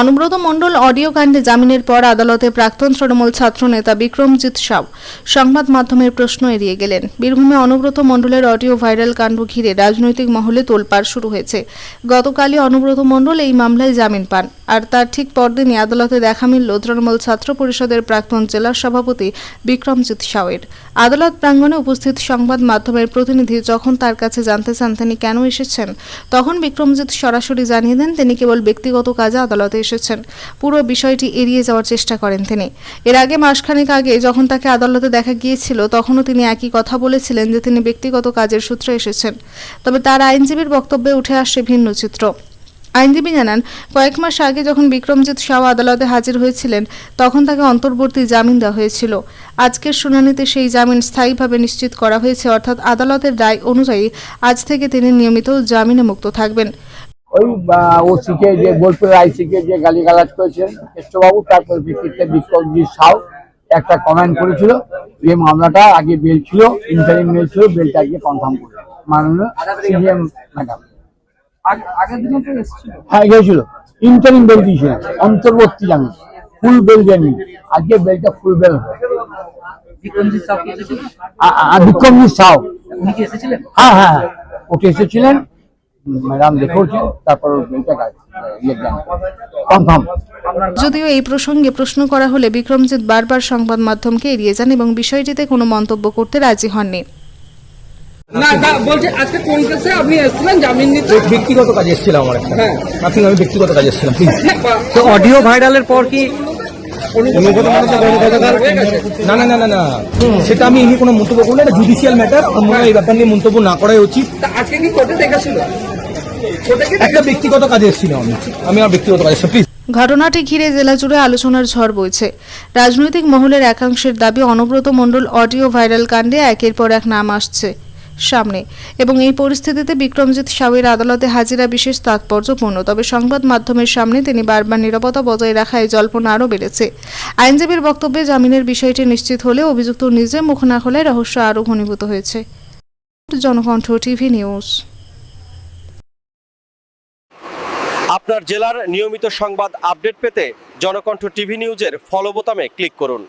Anubrata Mondal audio কাণ্ডে জামিনের পর আদালতে প্রাক্তন তৃণমূল ছাত্রনেতা বিক্রমজিৎ সাউ সংবাদ মাধ্যমের প্রশ্ন এড়িয়ে গেলেন। বীরভূমে অনুব্রত মণ্ডলের অডিও ভাইরাল কাণ্ড ঘিরে রাজনৈতিক মহলে তোলপাড় শুরু হয়েছে। গতকালই অনুব্রত মণ্ডল এই মামলায় জামিন পান। আর তার ঠিক পরদিনই আদালতে দেখা মিলল তৃণমূল ছাত্র পরিষদের প্রাক্তন জেলা সভাপতি বিক্রমজিৎ সাউয়ের। আদালত প্রাঙ্গণে উপস্থিত সংবাদ মাধ্যমের প্রতিনিধি যখন তার কাছে জানতে চান তিনি কেন এসেছেন, তখন বিক্রমজিৎ সরাসরি জানিয়ে দেন তিনি কেবল ব্যক্তিগত কাজে আদালতে এসেছেন। পুরো বিষয়টি এড়িয়ে যাওয়ার চেষ্টা করেন তিনি। এর আগে মাসখানেক আগে যখন তাকে আদালতে দেখা গিয়েছিল, তখনও তিনি একই কথা বলেছিলেন যে তিনি ব্যক্তিগত কাজের সূত্রে এসেছেন। তবে তার আইনজীবীর বক্তব্যে উঠে আসছে ভিন্ন চিত্র। আইনজীবী জানান, কয়েক মাস আগে যখন বিক্রমজিৎ শাহ আদালতে হাজির হয়েছিলেন, তখন তাকে অন্তর্বর্তী জামিন দেওয়া হয়েছিল। আজকের শুনানিতে সেই জামিন স্থায়ীভাবে নিশ্চিত করা হয়েছে, অর্থাৎ আদালতের রায় অনুযায়ী আজ থেকে তিনি নিয়মিত জামিনে মুক্ত থাকবেন। ওই ও ওসিকে যে বোলপুর আইসিকে যে গালিগালাজ করেছেন কেষ্টবাবু তারপর ভিত্তিতে বিক্রমজিৎ সাউ একটা কমেন্ট করেছিল যে মামলাটা আগে বেল ছিল ইন্টারিম বেল ছিল বেলটা আগে কনফার্ম করে মাননীয় সিজিএম ম্যাডাম হ্যাঁ গেছিল ইন্টারিম বেল দিয়েছিলেন অন্তর্বর্তী ফুল বেল আজকে বেলটা ফুল বেল বিক্রমজিৎ সাউ। হ্যাঁ হ্যাঁ হ্যাঁ। ওকে এসেছিলেন ম্যাডাম তারপর ইয়ে কনফার্ম যদিও এই প্রসঙ্গে প্রশ্ন করা হলে বিক্রমজিৎ বারবার সংবাদ মাধ্যমকে এড়িয়ে যান এবং বিষয়টিতে কোনো মন্তব্য করতে রাজি হননি। না না বলছে আজকে কোন কেসে আপনি এসেছিলেন? জামিন নিতে? ব্যক্তিগত কাজে এসেছিলাম আমার হ্যাঁ। আমি ব্যক্তিগত কাজে এসেছিলাম তো অডিও ভাইরালের পর কি হয়ে গেছে না না না না না সেটা আমি এমনি কোনো মন্তব্য এটা জুডিশিয়াল ম্যাটার আমার মনে হয় এই ব্যাপার নিয়ে মন্তব্য না করাই উচিত আজকে কি কোর্টে একটা ব্যক্তিগত কাজে এসেছিলাম আমি আমি আমার ব্যক্তিগত কাজে প্লিজ ঘটনাটি ঘিরে জেলা জুড়ে আলোচনার ঝড় বইছে রাজনৈতিক মহলের একাংশের দাবি অনুব্রত মণ্ডল অডিও ভাইরাল কাণ্ডে একের পর এক নাম আসছে সামনে। এবং এই পরিস্থিতিতে বিক্রমজিৎ সাউয়ের আদালতে হাজিরা বিশেষ তাৎপর্যপূর্ণ। তবে সংবাদ মাধ্যমের সামনে তিনি বারবার নিরাপত্তা বজায় রাখায় জল্পনা আরও বেড়েছে। আইনজীবীর বক্তব্যে জামিনের বিষয়টি নিশ্চিত হলে অভিযুক্ত নিজে মুখ না খোলায় রহস্য আরও ঘনীভূত হয়েছে। Janakantha TV news. আপনার জেলার নিয়মিত সংবাদ আপডেট পেতে জনকণ্ঠ টিভি নিউজের ফলো বোতামে ক্লিক করুন।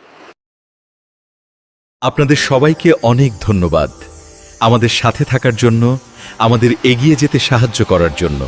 আপনাদের সবাইকে অনেক ধন্যবাদ। আমাদের সাথে থাকার জন্য আমাদের এগিয়ে যেতে সাহায্য করার জন্য।